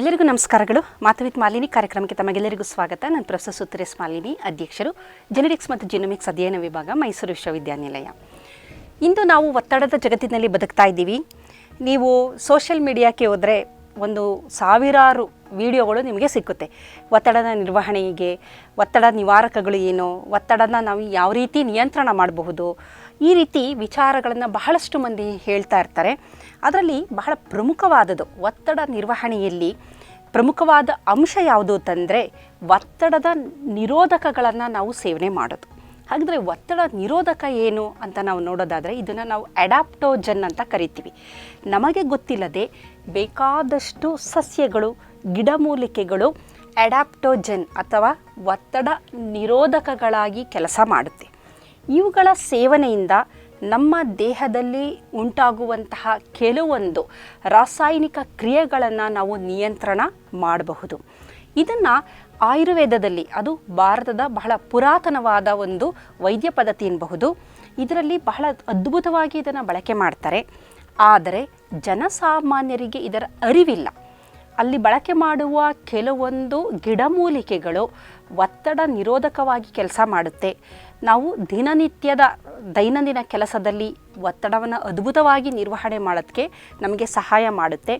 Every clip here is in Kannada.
ಎಲ್ಲರಿಗೂ ನಮಸ್ಕಾರಗಳು. ಮಾತವಿತ್ ಮಾಲಿನಿ ಕಾರ್ಯಕ್ರಮಕ್ಕೆ ತಮಗೆಲ್ಲರಿಗೂ ಸ್ವಾಗತ. ನಾನು ಪ್ರೊಫೆಸರ್ ಸುತ್ರೇಶ್ ಮಾಲಿನಿ, ಅಧ್ಯಕ್ಷರು. ಜೆನೆಟಿಕ್ಸ್ ಮತ್ತು ಜಿನೋಮಿಕ್ಸ್ ಅಧ್ಯಯನ ವಿಭಾಗ, ಮೈಸೂರು ವಿಶ್ವವಿದ್ಯಾನಿಲಯ. ಇಂದು ನಾವು ಒತ್ತಡದ ಜಗತ್ತಿನಲ್ಲಿ ಬದುಕ್ತಾ ಇದ್ದೀವಿ. ನೀವು ಸೋಷಿಯಲ್ ಮೀಡಿಯಾಕ್ಕೆ ಹೋದರೆ ಒಂದು ಸಾವಿರಾರು ವಿಡಿಯೋಗಳು ನಿಮಗೆ ಸಿಕ್ಕುತ್ತೆ. ಒತ್ತಡದ ನಿರ್ವಹಣೆಗೆ, ಒತ್ತಡ ನಿವಾರಕಗಳು ಏನು, ಒತ್ತಡನ ನಾವು ಯಾವ ರೀತಿ ನಿಯಂತ್ರಣ ಮಾಡಬಹುದು, ಈ ರೀತಿ ವಿಚಾರಗಳನ್ನು ಬಹಳಷ್ಟು ಮಂದಿ ಹೇಳ್ತಾ ಇರ್ತಾರೆ. ಅದರಲ್ಲಿ ಬಹಳ ಪ್ರಮುಖವಾದದ್ದು ಒತ್ತಡ ನಿರ್ವಹಣೆಯಲ್ಲಿ ಪ್ರಮುಖವಾದ ಅಂಶ ಯಾವುದು ಅಂತಂದರೆ ಒತ್ತಡದ ನಿರೋಧಕಗಳನ್ನು ನಾವು ಸೇವನೆ ಮಾಡೋದು. ಹಾಗಾದರೆ ಒತ್ತಡ ನಿರೋಧಕ ಏನು ಅಂತ ನಾವು ನೋಡೋದಾದರೆ ಇದನ್ನು ನಾವು ಅಡಾಪ್ಟೋಜನ್ ಅಂತ ಕರಿತೀವಿ. ನಮಗೆ ಗೊತ್ತಿಲ್ಲದೆ ಬೇಕಾದಷ್ಟು ಸಸ್ಯಗಳು, ಗಿಡಮೂಲಿಕೆಗಳು ಅಡಾಪ್ಟೋಜನ್ ಅಥವಾ ಒತ್ತಡ ನಿರೋಧಕಗಳಾಗಿ ಕೆಲಸ ಮಾಡುತ್ತೆ. ಇವುಗಳ ಸೇವನೆಯಿಂದ ನಮ್ಮ ದೇಹದಲ್ಲಿ ಉಂಟಾಗುವಂತಹ ಕೆಲವೊಂದು ರಾಸಾಯನಿಕ ಕ್ರಿಯೆಗಳನ್ನು ನಾವು ನಿಯಂತ್ರಣ ಮಾಡಬಹುದು. ಇದನ್ನು ಆಯುರ್ವೇದದಲ್ಲಿ, ಅದು ಭಾರತದ ಬಹಳ ಪುರಾತನವಾದ ಒಂದು ವೈದ್ಯ ಪದ್ಧತಿ ಎನ್ನಬಹುದು ಇದರಲ್ಲಿ ಬಹಳ ಅದ್ಭುತವಾಗಿ ಇದನ್ನು ಬಳಕೆ ಮಾಡ್ತಾರೆ. ಆದರೆ ಜನಸಾಮಾನ್ಯರಿಗೆ ಇದರ ಅರಿವಿಲ್ಲ. ಅಲ್ಲಿ ಬಳಕೆ ಮಾಡುವ ಕೆಲವೊಂದು ಗಿಡಮೂಲಿಕೆಗಳು ಒತ್ತಡ ನಿರೋಧಕವಾಗಿ ಕೆಲಸ ಮಾಡುತ್ತೆ. ನಾವು ದಿನನಿತ್ಯದ ದೈನಂದಿನ ಕೆಲಸದಲ್ಲಿ ಒತ್ತಡವನ್ನು ಅದ್ಭುತವಾಗಿ ನಿರ್ವಹಣೆ ಮಾಡೋದಕ್ಕೆ ನಮಗೆ ಸಹಾಯ ಮಾಡುತ್ತೆ.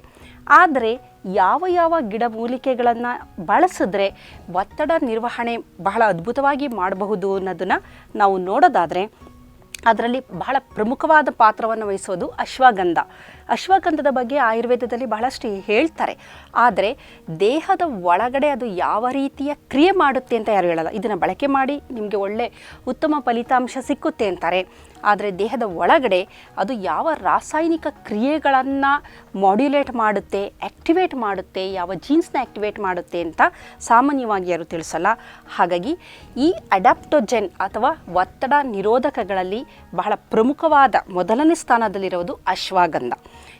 ಆದರೆ ಯಾವ ಯಾವ ಗಿಡಮೂಲಿಕೆಗಳನ್ನು ಬಳಸಿದ್ರೆ ಒತ್ತಡ ನಿರ್ವಹಣೆ ಬಹಳ ಅದ್ಭುತವಾಗಿ ಮಾಡಬಹುದು ಅನ್ನೋದನ್ನು ನಾವು ನೋಡೋದಾದರೆ, ಅದರಲ್ಲಿ ಬಹಳ ಪ್ರಮುಖವಾದ ಪಾತ್ರವನ್ನು ವಹಿಸೋದು ಅಶ್ವಗಂಧ. ಅಶ್ವಗಂಧದ ಬಗ್ಗೆ ಆಯುರ್ವೇದದಲ್ಲಿ ಬಹಳಷ್ಟು ಹೇಳ್ತಾರೆ. ಆದರೆ ದೇಹದ ಒಳಗಡೆ ಅದು ಯಾವ ರೀತಿಯ ಕ್ರಿಯೆ ಮಾಡುತ್ತೆ ಅಂತ ಯಾರು ಹೇಳಲ್ಲ. ಇದನ್ನು ಬಳಕೆ ಮಾಡಿ ನಿಮಗೆ ಒಳ್ಳೆ ಉತ್ತಮ ಫಲಿತಾಂಶ ಸಿಕ್ಕುತ್ತೆ ಅಂತಾರೆ. ಆದರೆ ದೇಹದ ಒಳಗಡೆ ಅದು ಯಾವ ರಾಸಾಯನಿಕ ಕ್ರಿಯೆಗಳನ್ನು ಮಾಡ್ಯುಲೇಟ್ ಮಾಡುತ್ತೆ ಆ್ಯಕ್ಟಿವೇಟ್ ಮಾಡುತ್ತೆ, ಯಾವ ಜೀನ್ಸ್ನ ಆ್ಯಕ್ಟಿವೇಟ್ ಮಾಡುತ್ತೆ ಅಂತ ಸಾಮಾನ್ಯವಾಗಿ ಯಾರು ತಿಳಿಸಲ್ಲ. ಹಾಗಾಗಿ ಈ ಅಡಾಪ್ಟೋಜೆನ್ ಅಥವಾ ಒತ್ತಡ ನಿರೋಧಕಗಳಲ್ಲಿ ಬಹಳ ಪ್ರಮುಖವಾದ ಮೊದಲನೇ ಸ್ಥಾನದಲ್ಲಿರೋದು ಅಶ್ವಗಂಧ.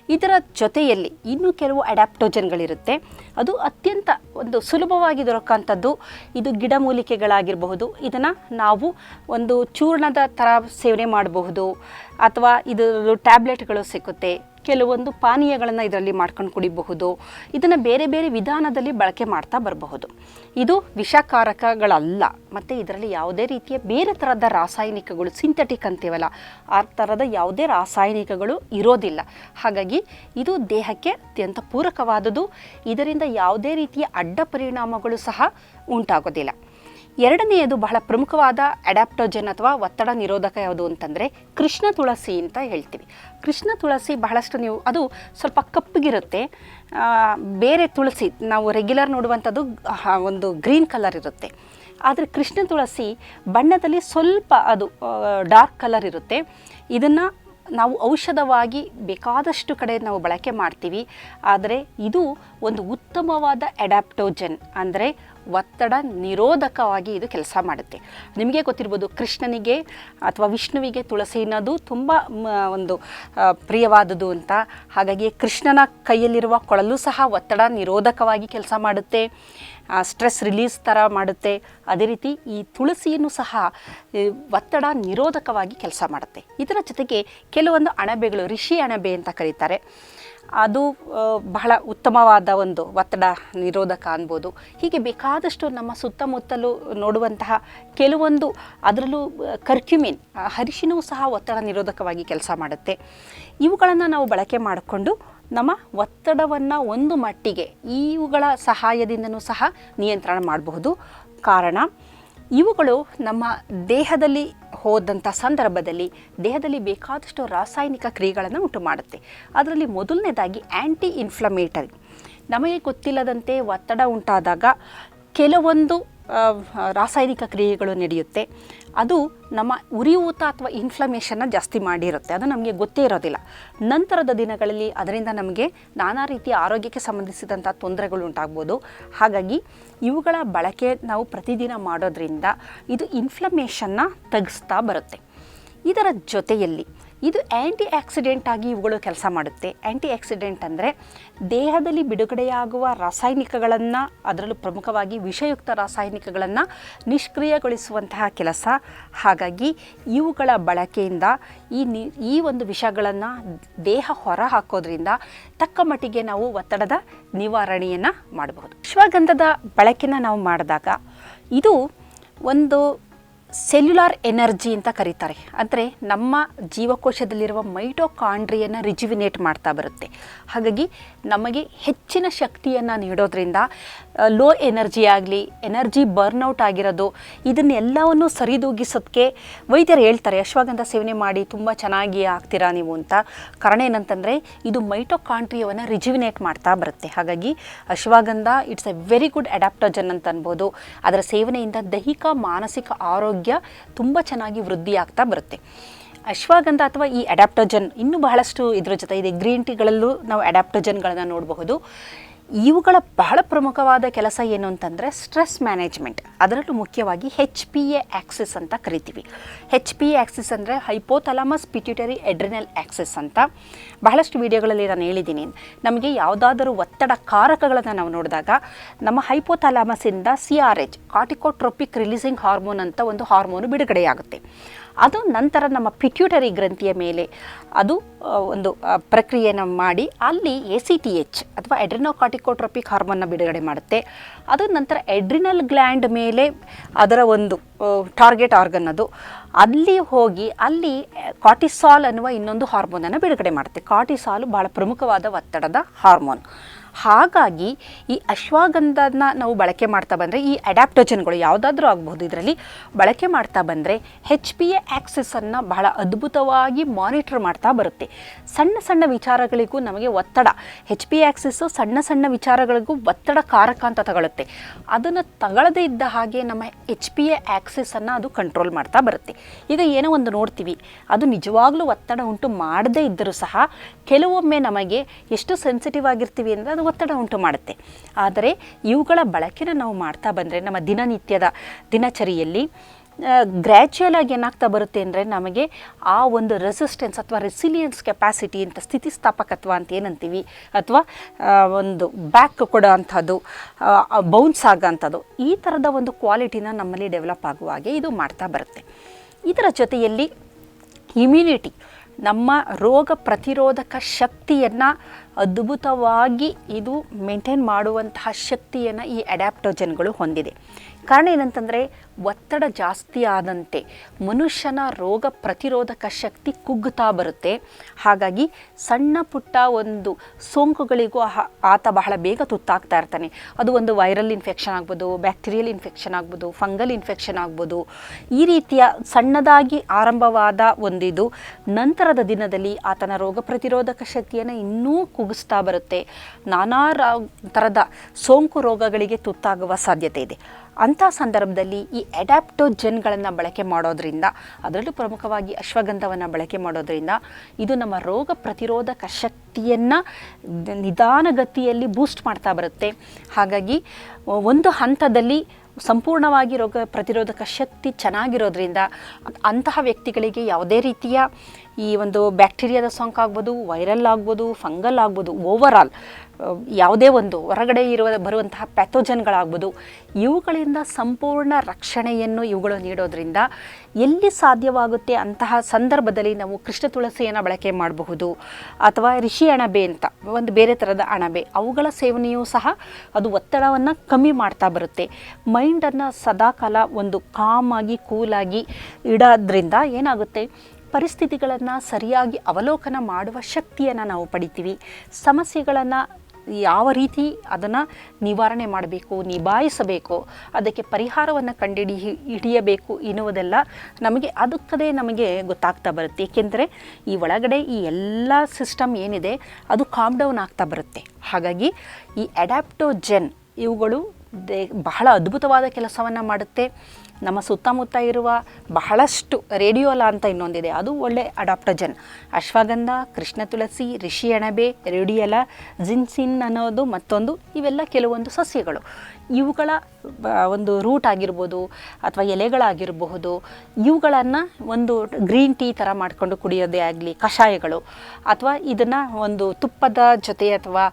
ಇದರ ಜೊತೆಯಲ್ಲಿ ಇನ್ನೂ ಕೆಲವು ಅಡ್ಯಾಪ್ಟೋಜನ್ಗಳಿರುತ್ತೆ ಅದು ಅತ್ಯಂತ ಒಂದು ಸುಲಭವಾಗಿ ದೊರಕಂಥದ್ದು ಇದು ಗಿಡಮೂಲಿಕೆಗಳಾಗಿರಬಹುದು ಇದನ್ನು ನಾವು ಒಂದು ಚೂರ್ಣದ ಥರ ಸೇವನೆ ಮಾಡಬಹುದು. ಅಥವಾ ಇದು ಟ್ಯಾಬ್ಲೆಟ್ಗಳು ಸಿಕ್ಕುತ್ತೆ. ಕೆಲವೊಂದು ಪಾನೀಯಗಳನ್ನು ಇದರಲ್ಲಿ ಮಾಡ್ಕೊಂಡು ಕುಡಿಬಹುದು. ಇದನ್ನು ಬೇರೆ ಬೇರೆ ವಿಧಾನದಲ್ಲಿ ಬಳಕೆ ಮಾಡ್ತಾ ಬರಬಹುದು. ಇದು ವಿಷಕಾರಕಗಳಲ್ಲ. ಮತ್ತು ಇದರಲ್ಲಿ ಯಾವುದೇ ರೀತಿಯ ಬೇರೆ ಥರದ ರಾಸಾಯನಿಕಗಳು, ಸಿಂಥೆಟಿಕ್ ಅಂತೀವಲ್ಲ, ಆ ಥರದ ಯಾವುದೇ ರಾಸಾಯನಿಕಗಳು ಇರೋದಿಲ್ಲ. ಹಾಗಾಗಿ ಇದು ದೇಹಕ್ಕೆ ಅತ್ಯಂತ ಪೂರಕವಾದುದು ಇದರಿಂದ ಯಾವುದೇ ರೀತಿಯ ಅಡ್ಡ ಪರಿಣಾಮಗಳು ಸಹ ಉಂಟಾಗೋದಿಲ್ಲ. ಎರಡನೆಯದು ಬಹಳ ಪ್ರಮುಖವಾದ ಅಡ್ಯಾಪ್ಟೋಜನ್ ಅಥವಾ ಒತ್ತಡ ನಿರೋಧಕ ಯಾವುದು ಅಂತಂದರೆ ಕೃಷ್ಣ ತುಳಸಿ ಅಂತ ಹೇಳ್ತೀವಿ. ಕೃಷ್ಣ ತುಳಸಿ ಬಹಳಷ್ಟು ನೀವು, ಅದು ಸ್ವಲ್ಪ ಕಪ್ಪಗಿರುತ್ತೆ. ಬೇರೆ ತುಳಸಿ, ನಾವು ರೆಗ್ಯುಲರ್ ನೋಡುವಂಥದ್ದು ಒಂದು ಗ್ರೀನ್ ಕಲರ್ ಇರುತ್ತೆ. ಆದರೆ ಕೃಷ್ಣ ತುಳಸಿ ಬಣ್ಣದಲ್ಲಿ ಸ್ವಲ್ಪ ಅದು ಡಾರ್ಕ್ ಕಲರ್ ಇರುತ್ತೆ. ಇದನ್ನು ನಾವು ಔಷಧವಾಗಿ ಬೇಕಾದಷ್ಟು ಕಡೆ ನಾವು ಬಳಕೆ ಮಾಡ್ತೀವಿ. ಆದರೆ ಇದು ಒಂದು ಉತ್ತಮವಾದ ಅಡ್ಯಾಪ್ಟೋಜನ್ ಅಂದರೆ ಒತ್ತಡ ನಿರೋಧಕವಾಗಿ ಇದು ಕೆಲಸ ಮಾಡುತ್ತೆ. ನಿಮಗೆ ಗೊತ್ತಿರ್ಬೋದು ಕೃಷ್ಣನಿಗೆ ಅಥವಾ ವಿಷ್ಣುವಿಗೆ ತುಳಸಿ ಅನ್ನೋದು ತುಂಬ ಒಂದು ಪ್ರಿಯವಾದದು ಅಂತ. ಹಾಗಾಗಿ ಕೃಷ್ಣನ ಕೈಯಲ್ಲಿರುವ ಕೊಳಲು ಸಹ ಒತ್ತಡ ನಿರೋಧಕವಾಗಿ ಕೆಲಸ ಮಾಡುತ್ತೆ. ಸ್ಟ್ರೆಸ್ ರಿಲೀಸ್ ಥರ ಮಾಡುತ್ತೆ. ಅದೇ ರೀತಿ ಈ ತುಳಸಿಯನ್ನು ಸಹ ಒತ್ತಡ ನಿರೋಧಕವಾಗಿ ಕೆಲಸ ಮಾಡುತ್ತೆ. ಇದರ ಜೊತೆಗೆ ಕೆಲವೊಂದು ಅಣಬೆಗಳು ಋಷಿ ಅಣಬೆ ಅಂತ ಕರೀತಾರೆ. ಅದು ಬಹಳ ಉತ್ತಮವಾದ ಒಂದು ಒತ್ತಡ ನಿರೋಧಕ ಅನ್ಬೋದು. ಹೀಗೆ ಬೇಕಾದಷ್ಟು ನಮ್ಮ ಸುತ್ತಮುತ್ತಲು ನೋಡುವಂತಹ ಕೆಲವೊಂದು ಅದರಲ್ಲೂ ಕರ್ಕ್ಯುಮಿನ್ ಹರಿಶಿನೂ ಸಹ ಒತ್ತಡ ನಿರೋಧಕವಾಗಿ ಕೆಲಸ ಮಾಡುತ್ತೆ. ಇವುಗಳನ್ನು ನಾವು ಬಳಕೆ ಮಾಡಿಕೊಂಡು ನಮ್ಮ ಒತ್ತಡವನ್ನು ಒಂದು ಮಟ್ಟಿಗೆ, ಇವುಗಳ ಸಹಾಯದಿಂದನೂ ಸಹ ನಿಯಂತ್ರಣ ಮಾಡಬಹುದು. ಕಾರಣ ಇವುಗಳು ನಮ್ಮ ದೇಹದಲ್ಲಿ ಹೋದಂಥ ಸಂದರ್ಭದಲ್ಲಿ ದೇಹದಲ್ಲಿ ಬೇಕಾದಷ್ಟು ರಾಸಾಯನಿಕ ಕ್ರಿಯೆಗಳನ್ನು ಉಂಟು ಮಾಡುತ್ತೆ ಅದರಲ್ಲಿ ಮೊದಲನೇದಾಗಿ ಆ್ಯಂಟಿ ಇನ್ಫ್ಲಮೇಟರಿ ನಮಗೆ ಗೊತ್ತಿಲ್ಲದಂತೆ ಒತ್ತಡ ಉಂಟಾದಾಗ ಕೆಲವೊಂದು ರಾಸಾಯನಿಕ ಕ್ರಿಯೆಗಳು ನಡೆಯುತ್ತೆ. ಅದು ನಮ್ಮ ಉರಿಯೂತ ಅಥವಾ ಇನ್ಫ್ಲಮೇಷನ್ನ ಜಾಸ್ತಿ ಮಾಡಿರುತ್ತೆ. ಅದು ನಮಗೆ ಗೊತ್ತೇ ಇರೋದಿಲ್ಲ. ನಂತರದ ದಿನಗಳಲ್ಲಿ ಅದರಿಂದ ನಮಗೆ ನಾನಾ ರೀತಿಯ ಆರೋಗ್ಯಕ್ಕೆ ಸಂಬಂಧಿಸಿದಂಥ ತೊಂದರೆಗಳು ಉಂಟಾಗ್ಬೋದು. ಹಾಗಾಗಿ ಇವುಗಳ ಬಳಕೆ ನಾವು ಪ್ರತಿದಿನ ಮಾಡೋದ್ರಿಂದ ಇದು ಇನ್ಫ್ಲಮೇಷನ್ನ ತಗ್ಸ್ತಾ ಬರುತ್ತೆ. ಇದರ ಜೊತೆಯಲ್ಲಿ ಇದು ಆ್ಯಂಟಿ ಆಕ್ಸಿಡೆಂಟ್ ಆಗಿ ಇವುಗಳು ಕೆಲಸ ಮಾಡುತ್ತೆ. ಆ್ಯಂಟಿ ಆಕ್ಸಿಡೆಂಟ್ ಅಂದರೆ ದೇಹದಲ್ಲಿ ಬಿಡುಗಡೆಯಾಗುವ ರಾಸಾಯನಿಕಗಳನ್ನು, ಅದರಲ್ಲೂ ಪ್ರಮುಖವಾಗಿ ವಿಷಯುಕ್ತ ರಾಸಾಯನಿಕಗಳನ್ನು ನಿಷ್ಕ್ರಿಯಗೊಳಿಸುವಂತಹ ಕೆಲಸ. ಹಾಗಾಗಿ ಇವುಗಳ ಬಳಕೆಯಿಂದ ಈ ನಿ, ಈ ಒಂದು ವಿಷಗಳನ್ನು ದೇಹ ಹೊರ ಹಾಕೋದ್ರಿಂದ ತಕ್ಕ ಮಟ್ಟಿಗೆ ನಾವು ಒತ್ತಡದ ನಿವಾರಣೆಯನ್ನು ಮಾಡಬಹುದು. ಅಶ್ವಗಂಧದ ಬಳಕೆನ ನಾವು ಮಾಡಿದಾಗ ಇದು ಒಂದು ಸೆಲ್ಯುಲಾರ್ ಎನರ್ಜಿ ಅಂತ ಕರೀತಾರೆ. ಅಂದರೆ ನಮ್ಮ ಜೀವಕೋಶದಲ್ಲಿರುವ ಮೈಟೋಕಾಂಡ್ರಿಯನ್ನು ರಿಜುವಿನೇಟ್ ಮಾಡ್ತಾ ಬರುತ್ತೆ. ಹಾಗಾಗಿ ನಮಗೆ ಹೆಚ್ಚಿನ ಶಕ್ತಿಯನ್ನು ನೀಡೋದ್ರಿಂದ ಲೋ ಎನರ್ಜಿ ಆಗಲಿ ಎನರ್ಜಿ ಬರ್ನ್ಔಟ್ ಆಗಿರೋದು, ಇದನ್ನೆಲ್ಲವನ್ನು ಸರಿದೂಗಿಸೋದಕ್ಕೆ ವೈದ್ಯರು ಹೇಳ್ತಾರೆ, ಅಶ್ವಗಂಧ ಸೇವನೆ ಮಾಡಿ ತುಂಬ ಚೆನ್ನಾಗಿ ಆಗ್ತೀರಾ ನೀವು? ಅಂತ. ಕಾರಣ ಏನಂತಂದರೆ, ಇದು ಮೈಟೋಕಾಂಟ್ರಿಯವನ್ನು ರಿಜಿವಿನೇಟ್ ಮಾಡ್ತಾ ಬರುತ್ತೆ. ಹಾಗಾಗಿ ashwagandha it's a very good adaptogen ಅಂತ ಅನ್ಬೋದು. ಅದರ ಸೇವನೆಯಿಂದ ದೈಹಿಕ, ಮಾನಸಿಕ ಆರೋಗ್ಯ ತುಂಬ ಚೆನ್ನಾಗಿ ವೃದ್ಧಿಯಾಗ್ತಾ ಬರುತ್ತೆ. ಅಶ್ವಗಂಧ ಅಥವಾ ಈ ಅಡ್ಯಾಪ್ಟೋಜನ್ ಇನ್ನೂ ಬಹಳಷ್ಟು ಇದ್ರ ಜೊತೆ ಇದೆ. ಗ್ರೀನ್ ಟೀಗಳಲ್ಲೂ ನಾವು ಅಡ್ಯಾಪ್ಟೋಜನ್ಗಳನ್ನು ನೋಡಬಹುದು. ಇವುಗಳ ಬಹಳ ಪ್ರಮುಖವಾದ ಕೆಲಸ ಏನು ಅಂತಂದರೆ ಸ್ಟ್ರೆಸ್ ಮ್ಯಾನೇಜ್ಮೆಂಟ್. ಅದರಲ್ಲೂ ಮುಖ್ಯವಾಗಿ ಹೆಚ್ ಪಿ ಎ ಆಕ್ಸಿಸ್ ಅಂತ ಕರಿತೀವಿ. ಹೆಚ್ ಪಿ ಎ ಆಕ್ಸಿಸ್ ಅಂದರೆ ಹೈಪೋಥಲಾಮಸ್ ಪಿಟ್ಯೂಟರಿ ಎಡ್ರಿನಲ್ ಆಕ್ಸಿಸ್ ಅಂತ. ಬಹಳಷ್ಟು ವಿಡಿಯೋಗಳಲ್ಲಿ ನಾನು ಹೇಳಿದ್ದೀನಿ. ನಮಗೆ ಯಾವುದಾದರೂ ಒತ್ತಡ ಕಾರಕಗಳನ್ನು ನಾವು ನೋಡಿದಾಗ ನಮ್ಮ ಹೈಪೋಥಲಾಮಸಿಂದ C R H corticotropic releasing hormone ಅಂತ ಒಂದು ಹಾರ್ಮೋನು ಬಿಡುಗಡೆಯಾಗುತ್ತೆ. ಅದು ನಂತರ ನಮ್ಮ ಪಿಟ್ಯೂಟರಿ ಗ್ರಂಥಿಯ ಮೇಲೆ ಅದು ಒಂದು ಪ್ರಕ್ರಿಯೆನ ಮಾಡಿ ಅಲ್ಲಿ ಎ ಸಿ ಟಿ ಎಚ್ ಅಥವಾ ಎಡ್ರಿನೋಕಾಟಿಕೋಟ್ರೋಪಿಕ್ ಹಾರ್ಮೋನ್ನ ಬಿಡುಗಡೆ ಮಾಡುತ್ತೆ. ಅದು ನಂತರ ಎಡ್ರಿನಲ್ ಗ್ಲ್ಯಾಂಡ್ ಮೇಲೆ ಅದರ ಒಂದು ಟಾರ್ಗೆಟ್ ಆರ್ಗನ್ ಅದು. ಅಲ್ಲಿ ಹೋಗಿ, ಅಲ್ಲಿ ಕಾಟಿಸಾಲ್ ಅನ್ನುವ ಇನ್ನೊಂದು ಹಾರ್ಮೋನನ್ನು ಬಿಡುಗಡೆ ಮಾಡುತ್ತೆ. ಕಾಟಿಸಾಲ್ ಭಾಳ ಪ್ರಮುಖವಾದ ಒತ್ತಡದ ಹಾರ್ಮೋನ್ ಹಾಗಾಗಿ ಈ ಅಶ್ವಗಂಧನ ನಾವು ಬಳಕೆ ಮಾಡ್ತಾ ಬಂದರೆ, ಈ ಅಡ್ಯಾಪ್ಟೋಜನ್ಗಳು ಯಾವುದಾದ್ರೂ ಆಗಬಹುದು ಇದರಲ್ಲಿ ಬಳಕೆ ಮಾಡ್ತಾ ಬಂದರೆ ಹೆಚ್ ಪಿ ಎ ಆ್ಯಕ್ಸಸ್ಸನ್ನು ಬಹಳ ಅದ್ಭುತವಾಗಿ ಮಾನಿಟರ್ ಮಾಡ್ತಾ ಬರುತ್ತೆ. ಸಣ್ಣ ಸಣ್ಣ ವಿಚಾರಗಳಿಗೂ ನಮಗೆ ಒತ್ತಡ. ಹೆಚ್ ಪಿ ಆ್ಯಕ್ಸಿಸ್ಸು ಸಣ್ಣ ಸಣ್ಣ ವಿಚಾರಗಳಿಗೂ ಒತ್ತಡ ಕಾರಕ ಅಂತ ತಗೊಳುತ್ತೆ. ಅದನ್ನು ತಗೊಳ್ಳದೇ ಇದ್ದ ಹಾಗೆ ನಮ್ಮ ಹೆಚ್ ಪಿ ಎ ಆ್ಯಕ್ಸಸ್ಸನ್ನು ಅದು ಕಂಟ್ರೋಲ್ ಮಾಡ್ತಾ ಬರುತ್ತೆ. ಈಗ ಏನೋ ಒಂದು ನೋಡ್ತೀವಿ. ಅದು ನಿಜವಾಗ್ಲೂ ಒತ್ತಡ ಉಂಟು ಮಾಡದೇ ಇದ್ದರೂ ಸಹ ಕೆಲವೊಮ್ಮೆ ನಮಗೆ ಎಷ್ಟು ಸೆನ್ಸಿಟಿವ್ ಆಗಿರ್ತೀವಿ ಅಂದರೆ ಅದು ಒತ್ತಡ ಉಂಟು ಮಾಡುತ್ತೆ. ಆದರೆ ಇವುಗಳ ಬಳಕೆನ ನಾವು ಮಾಡ್ತಾ ಬಂದರೆ ನಮ್ಮ ದಿನನಿತ್ಯದ ದಿನಚರಿಯಲ್ಲಿ ಗ್ರ್ಯಾಚುಯಲ್ ಆಗಿ ಏನಾಗ್ತಾ ಬರುತ್ತೆ ಅಂದರೆ ನಮಗೆ ಆ ಒಂದು ರೆಸಿಸ್ಟೆನ್ಸ್ ಅಥವಾ ರೆಸಿಲಿಯನ್ಸ್ ಕೆಪಾಸಿಟಿ ಅಂತ ಸ್ಥಿತಿಸ್ಥಾಪಕತ್ವ ಅಂತ ಏನಂತೀವಿ, ಅಥವಾ ಒಂದು ಬ್ಯಾಕ್ ಕೊಡೋ ಅಂಥದ್ದು ಬೌನ್ಸ್ ಆಗೋಂಥದ್ದು, ಈ ಥರದ ಒಂದು ಕ್ವಾಲಿಟಿನ ನಮ್ಮಲ್ಲಿ ಡೆವಲಪ್ ಆಗುವ ಹಾಗೆ ಇದು ಮಾಡ್ತಾ ಬರುತ್ತೆ. ಇದರ ಜೊತೆಯಲ್ಲಿ ಇಮ್ಯುನಿಟಿ ನಮ್ಮ ರೋಗ ಪ್ರತಿರೋಧಕ ಶಕ್ತಿಯನ್ನು ಅದ್ಭುತವಾಗಿ ಇದು ಮೇಂಟೈನ್ ಮಾಡುವಂತಹ ಶಕ್ತಿಯನ್ನು ಈ ಅಡ್ಯಾಪ್ಟೋಜನ್ಗಳು ಹೊಂದಿದೆ. ಕಾರಣ ಏನಂತಂದರೆ ಒತ್ತಡ ಜಾಸ್ತಿ ಆದಂತೆ ಮನುಷ್ಯನ ರೋಗ ಪ್ರತಿರೋಧಕ ಶಕ್ತಿ ಕುಗ್ಗುತ್ತಾ ಬರುತ್ತೆ. ಹಾಗಾಗಿ ಸಣ್ಣ ಪುಟ್ಟ ಒಂದು ಸೋಂಕುಗಳಿಗೂ ಆತ ಬಹಳ ಬೇಗ ತುತ್ತಾಗ್ತಾ ಇರ್ತಾನೆ. ಅದು ಒಂದು ವೈರಲ್ ಇನ್ಫೆಕ್ಷನ್ ಆಗ್ಬೋದು, ಬ್ಯಾಕ್ಟೀರಿಯಲ್ ಇನ್ಫೆಕ್ಷನ್ ಆಗ್ಬೋದು, ಫಂಗಲ್ ಇನ್ಫೆಕ್ಷನ್ ಆಗ್ಬೋದು. ಈ ರೀತಿಯ ಸಣ್ಣದಾಗಿ ಆರಂಭವಾದ ಒಂದಿದು. ನಂತರದ ದಿನದಲ್ಲಿ ಆತನ ರೋಗ ಪ್ರತಿರೋಧಕ ಶಕ್ತಿಯನ್ನು ಇನ್ನೂ ಕುಗ್ಗಿಸ್ತಾ ಬರುತ್ತೆ. ನಾನಾ ಥರದ ಸೋಂಕು ರೋಗಗಳಿಗೆ ತುತ್ತಾಗುವ ಸಾಧ್ಯತೆ ಇದೆ. ಅಂಥ ಸಂದರ್ಭದಲ್ಲಿ ಈ ಅಡ್ಯಾಪ್ಟೋಜನ್ಗಳನ್ನು ಬಳಕೆ ಮಾಡೋದ್ರಿಂದ, ಅದರಲ್ಲೂ ಪ್ರಮುಖವಾಗಿ ಅಶ್ವಗಂಧವನ್ನು ಬಳಕೆ ಮಾಡೋದ್ರಿಂದ ಇದು ನಮ್ಮ ರೋಗ ಪ್ರತಿರೋಧಕ ಶಕ್ತಿಯನ್ನು ನಿಧಾನಗತಿಯಲ್ಲಿ ಬೂಸ್ಟ್ ಮಾಡ್ತಾ ಬರುತ್ತೆ. ಹಾಗಾಗಿ ಒಂದು ಹಂತದಲ್ಲಿ ಸಂಪೂರ್ಣವಾಗಿ ರೋಗ ಪ್ರತಿರೋಧಕ ಶಕ್ತಿ ಚೆನ್ನಾಗಿರೋದ್ರಿಂದ, ಅಂತಹ ವ್ಯಕ್ತಿಗಳಿಗೆ ಯಾವುದೇ ರೀತಿಯ ಈ ಒಂದು ಬ್ಯಾಕ್ಟೀರಿಯಾದ ಸೋಂಕು ಆಗ್ಬೋದು, ವೈರಲ್ ಆಗ್ಬೋದು, ಫಂಗಲ್ ಆಗ್ಬೋದು, ಓವರಾಲ್ ಯಾವುದೇ ಒಂದು ಹೊರಗಡೆ ಇರುವ ಬರುವಂತಹ ಪ್ಯಾಥೋಜನ್ಗಳಾಗ್ಬೋದು, ಇವುಗಳಿಂದ ಸಂಪೂರ್ಣ ರಕ್ಷಣೆಯನ್ನು ಇವುಗಳು ನೀಡೋದ್ರಿಂದ ಎಲ್ಲಿ ಸಾಧ್ಯವಾಗುತ್ತೆ ಅಂತಹ ಸಂದರ್ಭದಲ್ಲಿ ನಾವು ಕೃಷ್ಣ ತುಳಸಿಯನ್ನು ಬಳಕೆ ಮಾಡಬಹುದು, ಅಥವಾ ರಿಷಿ ಅಣಬೆ ಅಂತ, ಒಂದು ಬೇರೆ ಥರದ ಅಣಬೆ, ಅವುಗಳ ಸೇವನೆಯೂ ಸಹ ಅದು ಒತ್ತಡವನ್ನು ಕಮ್ಮಿ ಮಾಡ್ತಾ ಬರುತ್ತೆ. ಮೈಂಡನ್ನು ಸದಾಕಾಲ ಒಂದು ಕಾಮಾಗಿ, ಕೂಲಾಗಿ ಇಡೋದ್ರಿಂದ ಏನಾಗುತ್ತೆ? ಪರಿಸ್ಥಿತಿಗಳನ್ನು ಸರಿಯಾಗಿ ಅವಲೋಕನ ಮಾಡುವ ಶಕ್ತಿಯನ್ನು ನಾವು ಪಡಿತೀವಿ. ಸಮಸ್ಯೆಗಳನ್ನು ಯಾವ ರೀತಿ ಅದನ್ನು ನಿವಾರಣೆ ಮಾಡಬೇಕು, ನಿಭಾಯಿಸಬೇಕು, ಅದಕ್ಕೆ ಪರಿಹಾರವನ್ನು ಕಂಡುಹಿಡಿ ಹಿಡಿಯಬೇಕು ಎನ್ನುವುದೆಲ್ಲ ನಮಗೆ ಅದಕ್ಕದೇ ನಮಗೆ ಗೊತ್ತಾಗ್ತಾ ಬರುತ್ತೆ. ಏಕೆಂದರೆ ಈ ಒಳಗಡೆ ಈ ಎಲ್ಲ ಸಿಸ್ಟಮ್ ಏನಿದೆ ಅದು ಕಾಮ್ ಡೌನ್ ಆಗ್ತಾ ಬರುತ್ತೆ. ಹಾಗಾಗಿ ಈ ಅಡ್ಯಾಪ್ಟೋಜೆನ್ ಇವುಗಳು ಬಹಳ ಅದ್ಭುತವಾದ ಕೆಲಸವನ್ನು ಮಾಡುತ್ತೆ. ನಮ್ಮ ಸುತ್ತಮುತ್ತ ಇರುವ ಬಹಳಷ್ಟು ರೇಡಿಯೋಲಾ ಅಂತ ಇನ್ನೊಂದಿದೆ. ಅದು ಒಳ್ಳೆ ಅಡಾಪ್ಟಜನ್. ಅಶ್ವಗಂಧ, ಕೃಷ್ಣ ತುಳಸಿ, ರಿಷಿ ಅಣಬೆ ರೇಡಿಯೋಲ ಜಿನ್ಸಿನ್ ಅನ್ನೋದು ಮತ್ತೊಂದು, ಇವೆಲ್ಲ ಕೆಲವೊಂದು ಸಸ್ಯಗಳು. ಇವುಗಳ ಒಂದು ರೂಟ್ ಆಗಿರ್ಬೋದು ಅಥವಾ ಎಲೆಗಳಾಗಿರಬಹುದು, ಇವುಗಳನ್ನು ಒಂದು ಗ್ರೀನ್ ಟೀ ಥರ ಮಾಡಿಕೊಂಡು ಕುಡಿಯೋದೇ ಆಗಲಿ, ಕಷಾಯಗಳು, ಅಥವಾ ಇದನ್ನು ಒಂದು ತುಪ್ಪದ ಜೊತೆ ಅಥವಾ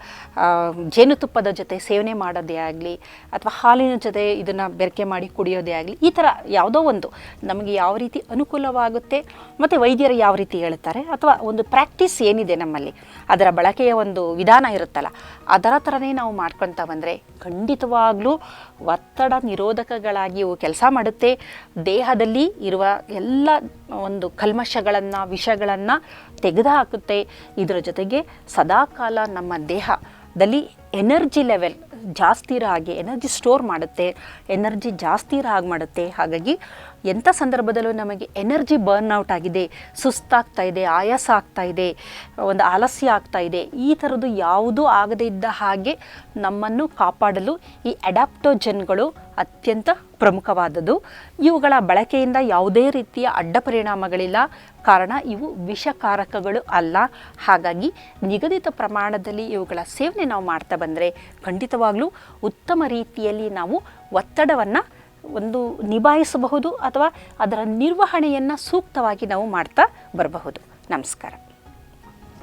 ಜೇನುತುಪ್ಪದ ಜೊತೆ ಸೇವನೆ ಮಾಡೋದೇ ಆಗಲಿ, ಅಥವಾ ಹಾಲಿನ ಜೊತೆ ಇದನ್ನು ಬೆರಕೆ ಮಾಡಿ ಕುಡಿಯೋದೇ ಆಗಲಿ, ಈ ಥರ ಯಾವುದೋ ಒಂದು ನಮಗೆ ಯಾವ ರೀತಿ ಅನುಕೂಲವಾಗುತ್ತೆ ಮತ್ತು ವೈದ್ಯರು ಯಾವ ರೀತಿ ಹೇಳ್ತಾರೆ, ಅಥವಾ ಒಂದು ಪ್ರಾಕ್ಟೀಸ್ ಏನಿದೆ ನಮ್ಮಲ್ಲಿ, ಅದರ ಬಳಕೆಯ ಒಂದು ವಿಧಾನ ಇರುತ್ತಲ್ಲ, ಅದರ ಥರನೇ ನಾವು ಮಾಡ್ಕೊತಾ ಬಂದರೆ ಖಂಡಿತವಾಗ್ಲೂ ಒತ್ತಡ ನಿರೋಧಕಗಳಾಗಿ ಇವು ಕೆಲಸ ಮಾಡುತ್ತೆ. ದೇಹದಲ್ಲಿ ಇರುವ ಎಲ್ಲ ಒಂದು ಕಲ್ಮಶಗಳನ್ನು, ವಿಷಗಳನ್ನು ತೆಗೆದುಹಾಕುತ್ತೆ. ಇದರ ಜೊತೆಗೆ ಸದಾಕಾಲ ನಮ್ಮ ದೇಹದಲ್ಲಿ ಎನರ್ಜಿ ಲೆವೆಲ್ ಜಾಸ್ತಿ ಇರೋ ಹಾಗೆ, ಎನರ್ಜಿ ಸ್ಟೋರ್ ಮಾಡುತ್ತೆ. ಎನರ್ಜಿ ಜಾಸ್ತಿ ಇರೋ ಹಾಗೆ ಮಾಡುತ್ತೆ. ಹಾಗಾಗಿ ಎಂಥ ಸಂದರ್ಭದಲ್ಲೂ ನಮಗೆ ಎನರ್ಜಿ ಬರ್ನ್ ಔಟ್ ಆಗಿದೆ, ಸುಸ್ತಾಗ್ತಾ ಇದೆ, ಆಯಾಸ ಆಗ್ತಾ ಇದೆ, ಒಂದು ಆಲಸ್ಯ ಆಗ್ತಾ ಇದೆ, ಈ ಥರದ್ದು ಯಾವುದೂ ಆಗದೇ ಇದ್ದ ಹಾಗೆ ನಮ್ಮನ್ನು ಕಾಪಾಡಲು ಈ ಅಡ್ಯಾಪ್ಟೋಜನ್ಗಳು ಅತ್ಯಂತ ಪ್ರಮುಖವಾದದ್ದು. ಇವುಗಳ ಬಳಕೆಯಿಂದ ಯಾವುದೇ ರೀತಿಯ ಅಡ್ಡ ಪರಿಣಾಮಗಳಿಲ್ಲ. ಕಾರಣ ಇವು ವಿಷಕಾರಕಗಳು ಅಲ್ಲ. ಹಾಗಾಗಿ ನಿಗದಿತ ಪ್ರಮಾಣದಲ್ಲಿ ಇವುಗಳ ಸೇವನೆ ನಾವು ಮಾಡ್ತಾ ಬಂದರೆ ಖಂಡಿತವಾಗಲೂ ಉತ್ತಮ ರೀತಿಯಲ್ಲಿ ನಾವು ಒತ್ತಡವನ್ನು ಒಂದು ನಿಭಾಯಿಸಬಹುದು ಅಥವಾ ಅದರ ನಿರ್ವಹಣೆಯನ್ನು ಸೂಕ್ತವಾಗಿ ನಾವು ಮಾಡ್ತಾ ಬರಬಹುದು. ನಮಸ್ಕಾರ.